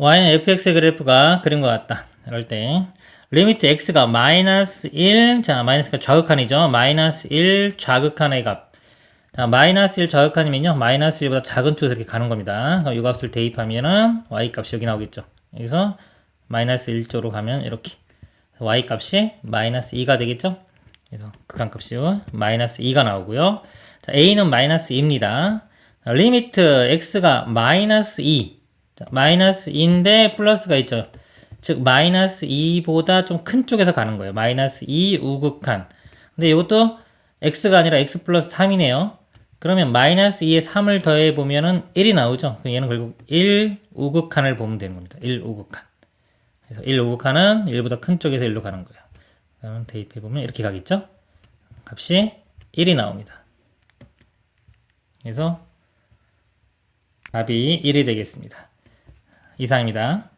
y는 fx의 그래프가 그린 것 같다. 이럴 때 리미트 x가 마이너스 1, 자 마이너스가 좌극한이죠. 마이너스 1 좌극한의 값. 자 마이너스 1 좌극한이면요. 마이너스 1보다 작은 쪽에서 이렇게 가는 겁니다. 그럼 이 값을 대입하면은 y 값이 여기 나오겠죠. 여기서 마이너스 1쪽으로 가면 이렇게 y 값이 마이너스 2가 되겠죠. 그래서 극한값이 마이너스 2가 나오고요. 자, a는 마이너스 2입니다. 자, 리미트 x가 마이너스 2. 자, 마이너스 2인데 플러스가 있죠. 즉 마이너스 2보다 좀 큰 쪽에서 가는 거예요. 마이너스 2 우극한. 근데 이것도 x가 아니라 x 플러스 3이네요. 그러면 마이너스 2에 3을 더해 보면 은 1이 나오죠. 그럼 얘는 결국 1 우극한을 보면 되는 겁니다. 1 우극한. 그래서 1 우극한은 1보다 큰 쪽에서 1로 가는 거예요. 그러면 대입해 보면 이렇게 가겠죠. 값이 1이 나옵니다. 그래서 답이 1이 되겠습니다. 이상입니다.